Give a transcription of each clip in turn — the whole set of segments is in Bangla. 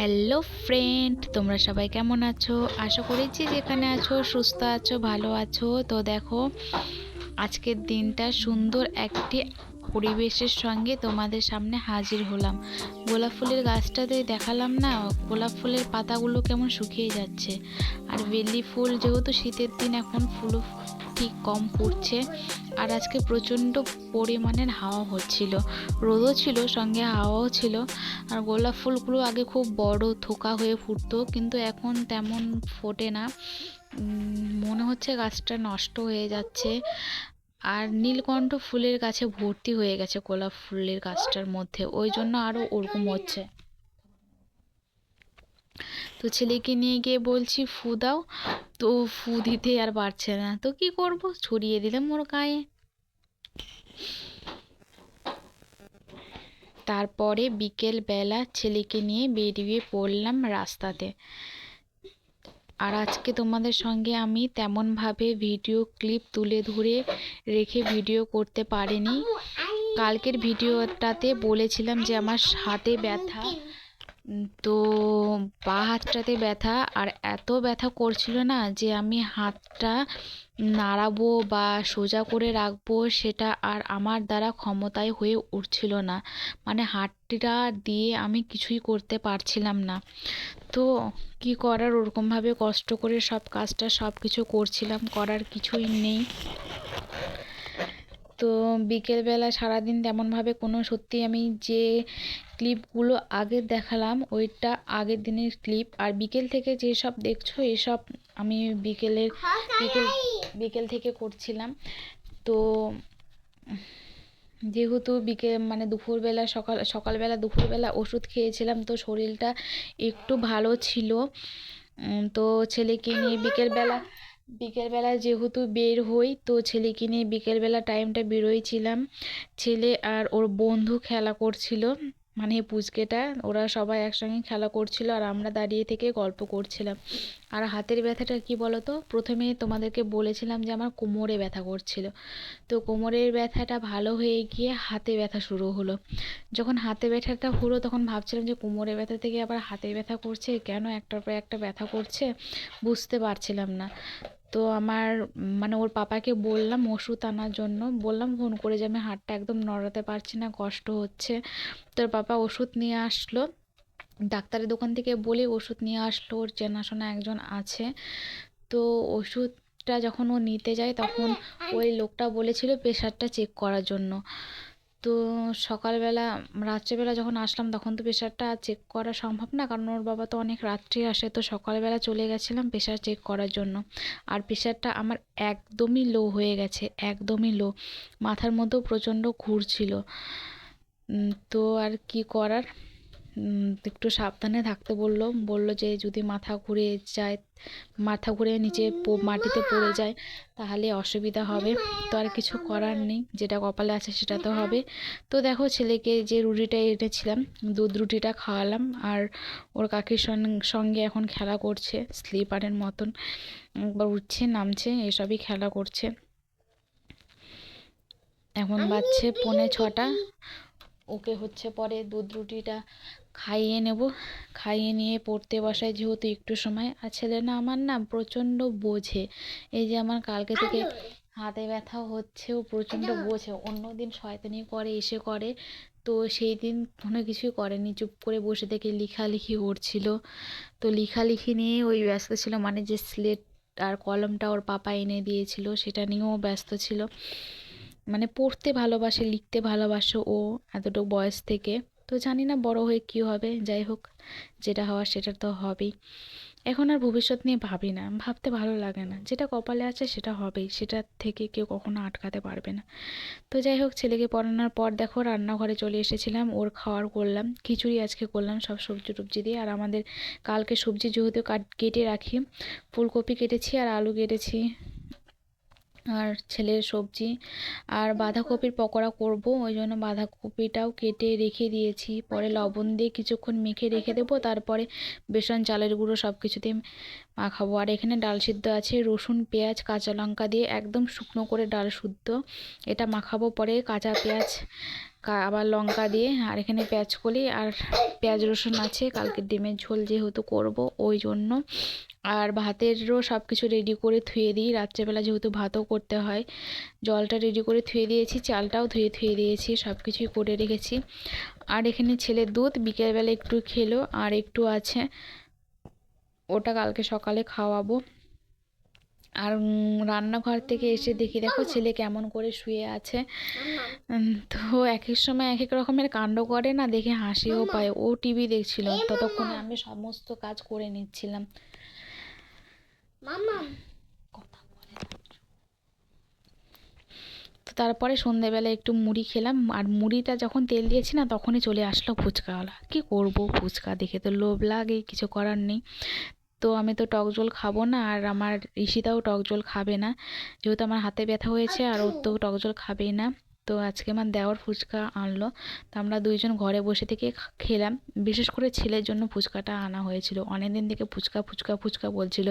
হ্যালো ফ্রেন্ড, তোমরা সবাই কেমন আছো? আশা করেছি যেখানে আছো, সুস্থ আছো, ভালো আছো। তো দেখো, আজকের দিনটা সুন্দর একটি পরিবেশের সঙ্গে তোমাদের সামনে হাজির হলাম। গোলাপ ফুলের গাছটাতে দেখালাম না, গোলাপ ফুলের পাতাগুলো কেমন শুকিয়ে যাচ্ছে। আর বেলি ফুল যেহেতু শীতের দিন, এখন ফুলও ঠিক কম পড়ছে। আর আজকে প্রচণ্ড পরিমাণের হাওয়া হচ্ছিল। রোদও ছিল, সঙ্গে হাওয়াও ছিল। আর গোলাপ ফুলগুলো আগে খুব বড়, থোকা হয়ে ফুটতো, কিন্তু এখন তেমন ফোটে না। মনে হচ্ছে গাছটা নষ্ট হয়ে যাচ্ছে। আর নীলকণ্ঠ ফুলের গাছে ভর্তি হয়ে গেছে গোলাপ ফুলের গাছটার মধ্যে। ওই জন্য আরও ওরকম হচ্ছে। তো ছেলেকে নিয়ে গিয়ে বলছি, ফু দাও। তো ফু দিতে আর পারছে না। তো কি করব? ছড়িয়ে দিলাম ওর গায়ে। তারপরে বিকেল বেলা ছেলেকে নিয়ে বেরিয়ে পড়লাম রাস্তাতে। আর আজকে তোমাদের সঙ্গে আমি তেমনভাবে ভিডিও ক্লিপ তুলে ধরে রেখে ভিডিও করতে পারিনি। কালকের ভিডিওটাতে বলেছিলাম যে আমার হাতে ব্যথা। তো বা হাতটাতে ব্যথা, আর এত ব্যথা করছিল না যে আমি হাতটা নাড়াবো বা সোজা করে রাখব সেটা আর আমার দ্বারা ক্ষমতায় হয়ে উঠছিল না। মানে হাতটা দিয়ে আমি কিছুই করতে পারছিলাম না। তো কি করার? ওরকমভাবে কষ্ট করে সব কাজটা সব কিছু করছিলাম, করার কিছুই নেই। তো বিকেলবেলা সারাদিন তেমনভাবে কোনো সত্যি আমি যে ক্লিপগুলো আগে দেখালাম, ওইটা আগের দিনের ক্লিপ। আর বিকেল থেকে যেসব দেখছ, এসব আমি বিকেলের বিকেল বিকেল থেকে করছিলাম। তো যেহেতু বিকেল মানে দুপুরবেলা, সকাল, সকালবেলা, দুপুরবেলা ওষুধ খেয়েছিলাম, তো শরীরটা একটু ভালো ছিল। তো ছেলেকে নিয়ে বিকেলবেলা বিকেলবেলা যেহেতু বের হই, তো ছেলেকে নিয়ে বিকেলবেলা টাইমটা বেরোইছিলাম। ছেলে আর ওর বন্ধু খেলা করছিল মানে পুচকেটা, ওরা সবাই একসঙ্গে খেলা করছিল আর আমরা দাঁড়িয়ে থেকে গল্প করছিলাম। আর হাতের ব্যথাটা কি বলো তো প্রথমে তোমাদেরকে বলেছিলাম যে আমার কোমরে ব্যথা করছিল। তো কোমরের ব্যথাটা ভালো হয়ে গিয়ে হাতে ব্যথা শুরু হলো। যখন হাতে ব্যথাটা হলো, তখন ভাবছিলাম যে কোমরে ব্যথা থেকে আবার হাতে ব্যথা করছে, কেন একটার পর একটা ব্যথা করছে? বুঝতে পারছিলাম না। তো আমার মানে ওর পাপাকে বললাম ওষুধ আনার জন্য। বললাম, ফোন করে যে আমি হাতটা একদম নড়াতে পারছি না, কষ্ট হচ্ছে। তোর পাপা ওষুধ নিয়ে আসলো। ডাক্তারের দোকান থেকে বলে ওষুধ নিয়ে আসলো। ওর চেনাশোনা একজন আছে। তো ওষুধটা যখন ও নিতে যায় তখন ওই লোকটা বলেছিল প্রেশারটা চেক করার জন্য। তো সকালবেলা, রাত্রেবেলা যখন আসলাম তখন তো প্রেশারটা চেক করা সম্ভব না, কারণ ওর বাবা তো অনেক রাত্রে আসে, তো সকালবেলা চলে গেছিলাম প্রেশার চেক করার জন্য। আর প্রেশারটা আমার একদমই লো হয়ে গেছে, একদমই লো মাথার মধ্যেও প্রচণ্ড ঘুরছিল। তো আর কি করার? একটু সাবধানে থাকতে বলল। বলল যে, যদি মাথা ঘুরে যায়, মাথা ঘুরে নিচে মাটিতে পড়ে যায়, তাহলে অসুবিধা হবে। তো আর কিছু করার নেই, যেটা কপালে আছে সেটা তো হবে। তো দেখো, ছেলেকে যে রুটিটা এনেছিলাম, দুধ রুটিটা খাওয়ালাম। আর ওর কাকির সঙ্গে এখন খেলা করছে, স্লিপারের মতন। একবার উঠছে, নামছে, এসবই খেলা করছে। এখন বাজছে পৌনে ছটা। ওকে হচ্ছে পরে দুধ রুটিটা খাইয়ে নেব। খাইয়ে নিয়ে পড়তে বসায় যেহেতু একটু সময়। আর ছেলে না আমার না প্রচণ্ড বোঝে। এই যে আমার কালকে থেকে হাতে ব্যথা হচ্ছে ও প্রচণ্ড বোঝে। অন্য দিন শয়তানি করে এসে করে। তো সেই দিন কোনো কিছুই করেনি। চুপ করে বসে থেকে লেখালেখি করছিল। তো লেখালেখি নিয়ে ওই ব্যস্ত ছিল। মানে যে স্লেট আর কলমটা ওর পাপা এনে দিয়েছিল সেটা নিয়েও ব্যস্ত ছিল। মানে পড়তে ভালোবাসে লিখতে ভালোবাসে ও এতটুকু বয়স থেকে। তো জানি না বড় হয়ে কী হবে, যাই হোক, যেটা হওয়ার সেটা তো হবেই। এখন আর ভবিষ্যৎ নিয়ে ভাবি না, ভাবতে ভালো লাগে না, যেটা কপালে আছে সেটা হবেই, সেটা থেকে কেউ কখনো আটকাতে পারবে না। তো যাই হোক, ছেলেকে পড়ানোর পর দেখো, রান্নাঘরে চলে এসেছিলাম, ওর খাওয়ার করলাম, খিচুড়ি আজকে করলাম, সব সবজি টুবজি দিয়ে, আর আমাদের কালকে সবজি যেহেতু কাট, কেটে রাখি, ফুলকপি কেটেছি আর আলু কেটেছি। আর ছেলের সবজি আর বাঁধাকপির পকোড়া করব ওই জন্য বাঁধাকপিটাও কেটে রেখে দিয়েছি। পরে লবণ দিয়ে কিছুক্ষণ মেখে রেখে দেবো তারপরে বেসন চালের গুঁড়ো সব কিছু দিয়ে মাখাবো। আর এখানে ডাল সিদ্ধ আছে রসুন পেঁয়াজ কাঁচা লঙ্কা দিয়ে একদম শুকনো করে ডাল শুদ্ধ এটা মাখাবো পরে কাঁচা পেঁয়াজ আবার লঙ্কা দিয়ে, আর এখানে পেঁয়াজ কলি আর পেঁয়াজ রসুন আছে। কালকে ডিমের ঝোল যেহেতু করব, ওই জন্য। আর ভাতেরও সব কিছু রেডি করে ধুয়ে দিই। রাত্রেবেলা যেহেতু ভাতও করতে হয়, জলটা রেডি করে ধুয়ে দিয়েছি, চালটাও ধুয়ে ধুয়ে দিয়েছি সব কিছুই করে রেখেছি। আর এখানে ছেলের দুধ, বিকেলবেলা একটু খেলো, আর একটু আছে, ওটা কালকে সকালে খাওয়াবো। আর রান্নাঘর থেকে এসে দেখি দেখো ছেলে কেমন করে শুয়ে আছে। তো এক এক সময় এক এক রকমের কাণ্ড করে না দেখে হাসিও পায়। ও টিভি দেখছিল ততক্ষণে আমি সমস্ত কাজ করে নিচ্ছিলাম। কথা বলে তো তারপরে সন্ধেবেলা একটু মুড়ি খেলাম আর মুড়িটা যখন তেল দিয়েছি না তখনই চলে আসলো ফুচকাওয়ালা। কি করব ফুচকা দেখে তো লোভ লাগে কিছু করার নেই। তো আমি তো টক জল খাব না, আর আমার ঋষিতাও টক জল খাবে না। যেহেতু আমার হাতে ব্যথা হয়েছে, আর ও তো টক জল খাবেই না। তো আজকে আমার দেওয়ার ফুচকা আনলো। তো আমরা দুইজন ঘরে বসে থেকে খেলাম। বিশেষ করে ছেলের জন্য ফুচকাটা আনা হয়েছিল। অনেক দিন থেকে ফুচকা ফুচকা ফুচকা বলছিল।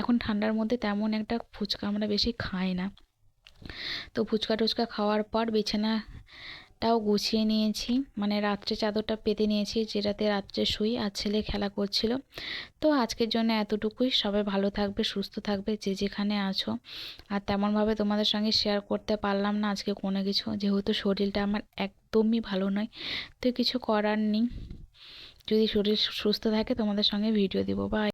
এখন ঠান্ডার মধ্যে তেমন একটা ফুচকা আমরা বেশি খাই না। তো ফুচকা টুচকা খাওয়ার পর বিছানাটাও গুছিয়ে নিয়েছি। মানে রাত্রে চাদরটা পেতে নিয়েছি, যেটাতে রাত্রে শুই আর ছেলে খেলা করছিল। তো আজকের জন্য এতটুকুই। সবাই ভালো থাকবে, সুস্থ থাকবে, যে যেখানে আছো। আর তেমনভাবে তোমাদের সঙ্গে শেয়ার করতে পারলাম না আজকে কোনো কিছু। যেহেতু শরীরটা আমার একদমই ভালো নয়, তো কিছু করার নেই। যদি শরীর সুস্থ থাকে তোমাদের সঙ্গে ভিডিও দিব। বাই